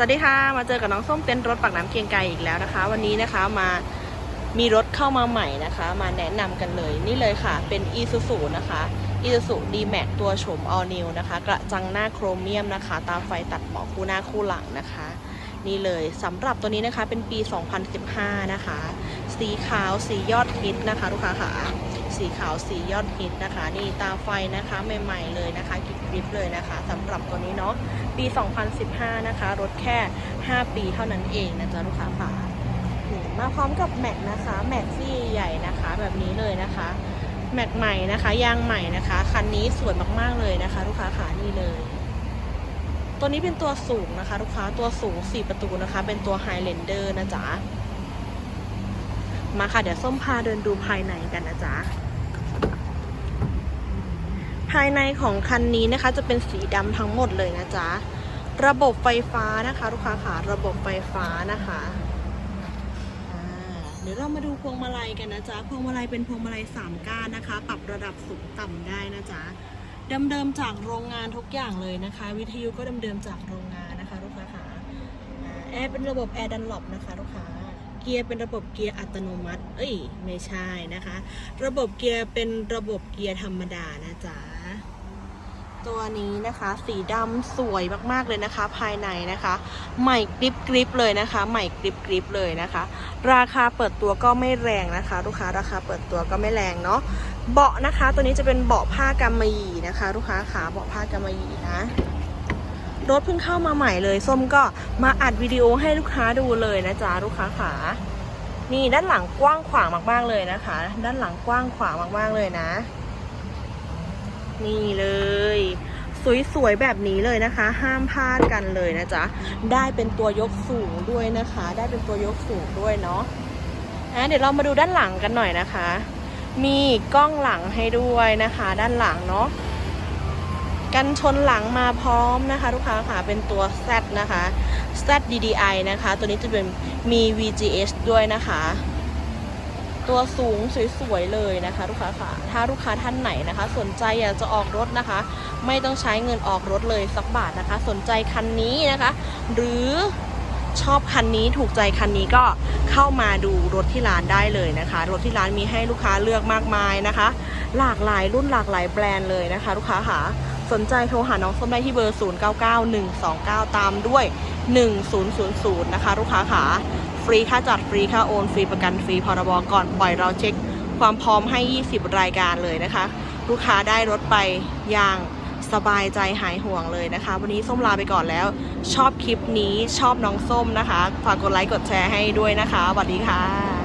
สวัสดีค่ะ มาเจอกับน้องส้มเต้นรถปากน้ำเกียงไกรอีกแล้วนะคะ วันนี้นะคะมามีรถเข้ามาใหม่นะคะ มาแนะนำกันเลยนี่เลยค่ะ เป็น e s u s u นะคะ e s u s u D-Max ตัวโฉม All New นะคะ กระจังหน้าโครเมียมนะคะ ตาไฟตัดหมอกคู่หน้าคู่หลังนะคะ นี่เลยสำหรับตัวนี้นะคะเป็นปี 2015 นะคะ สีขาวสียอดฮิตนะคะลูกค้าค่ะสีขาวสียอดฮิตนะคะ นี่ตาไฟนะคะใหม่ๆเลยนะคะกิบกริบเลยนะคะสำหรับตัวนี้เนาะปี 2015 นะคะรถแค่ 5 ปีเท่านั้นเองนะจ๊ะลูกค้าค่ะมาพร้อมกับแม็กนะคะแม็กซี่ใหญ่นะคะแบบนี้เลยนะคะแม็กใหม่นะคะยางใหม่นะคะคันนี้สวยมากๆเลยนะคะ ลูกค้าขานี่เลย ตัวนี้เป็นตัวสูงนะคะลูกค้าตัวสูง 4 ประตูนะคะ เป็นตัว Highlander นะจ๊ะ มาค่ะ เดี๋ยวส้มพาเดินดูภายในกันนะจ๊ะ ภายในของคันนี้นะคะ จะเป็นสีดำทั้งหมดเลยนะจ๊ะ ระบบไฟฟ้านะคะ ลูกค้าค่ะ ระบบไฟฟ้านะคะเดี๋ยวเรามาดูพวงมาลัยกันนะจ๊ะ พวงมาลัยเป็นพวงมาลัยสามก้านนะคะ ปรับระดับสูงต่ำได้นะจ๊ะ เดิมๆจากโรงงานทุกอย่างเลยนะคะ วิทยุก็เดิมๆจากโรงงานนะคะลูกค้าค่ะอ่าแอร์เป็นระบบแอร์ดันหลบนะคะลูกค้าเกียร์เป็นระบบเกียร์อัตโนมัติ เอ้ยไม่ใช่นะคะ ระบบเกียร์เป็นระบบเกียร์ธรรมดานะจ๊ะ ตัวนี้นะคะสีดำสวยมากๆเลยนะคะ ภายในนะคะใหม่กริบกริบเลยนะคะ ใหม่กริบกริบเลยนะคะ ราคาเปิดตัวก็ไม่แรงนะคะ ลูกค้าราคาเปิดตัวก็ไม่แรงเนาะเบาะนะคะ ตัวนี้จะเป็นเบาะผ้ากำมะหยี่นะคะ ลูกค้าขาเบาะผ้ากำมะหยี่นะรถเพิ่งเข้ามาใหม่เลยส้มก็มาอัดวิดีโอให้ลูกค้าดูเลยนะจ๊ะลูกค้าขานี่ด้านหลังกว้างขวางมากๆเลยนะคะ ด้านหลังกว้างขวางมากๆเลยนะ นี่เลย สวยๆแบบนี้เลยนะคะ ห้ามพลาดกันเลยนะจ๊ะ ได้เป็นตัวยกสูงด้วยนะคะ ได้เป็นตัวยกสูงด้วยเนาะอะเดี๋ยวเรามาดูด้านหลังกันหน่อยนะคะ มีกล้องหลังให้ด้วยนะคะ ด้านหลังเนาะกันชนหลังมาพร้อมนะคะ ลูกค้าค่ะเป็นตัว Z นะคะ Z DDI นะคะ ตัวนี้จะเป็นมี VGS ด้วยนะคะ ตัวสูงสวยๆเลยนะคะลูกค้าค่ะถ้าลูกค้าท่านไหนนะคะ สนใจอยากจะออกรถนะคะ ไม่ต้องใช้เงินออกรถเลยสักบาทนะคะ สนใจคันนี้นะคะ หรือชอบคันนี้ถูกใจคันนี้ก็เข้ามาดูรถที่ร้านได้เลยนะคะ รถที่ร้านมีให้ลูกค้าเลือกมากมายนะคะ หลากหลายรุ่นหลากหลายแบรนด์เลยนะคะ ลูกค้าค่ะสนใจโทรหาน้องส้มได้ที่เบอร์ 099129 ตามด้วย 1000 นะคะ ลูกค้าค่ะ ฟรีค่าจัดฟรีค่าโอนฟรีประกันฟรีพรบก่อนปล่อยเราเช็คความพร้อมให้ 20 รายการเลยนะคะ ลูกค้าได้รถไปอย่างสบายใจหายห่วงเลยนะคะ วันนี้ส้มลาไปก่อนแล้ว ชอบคลิปนี้ชอบน้องส้มนะคะ ฝากกดไลค์กดแชร์ให้ด้วยนะคะสวัสดีค่ะ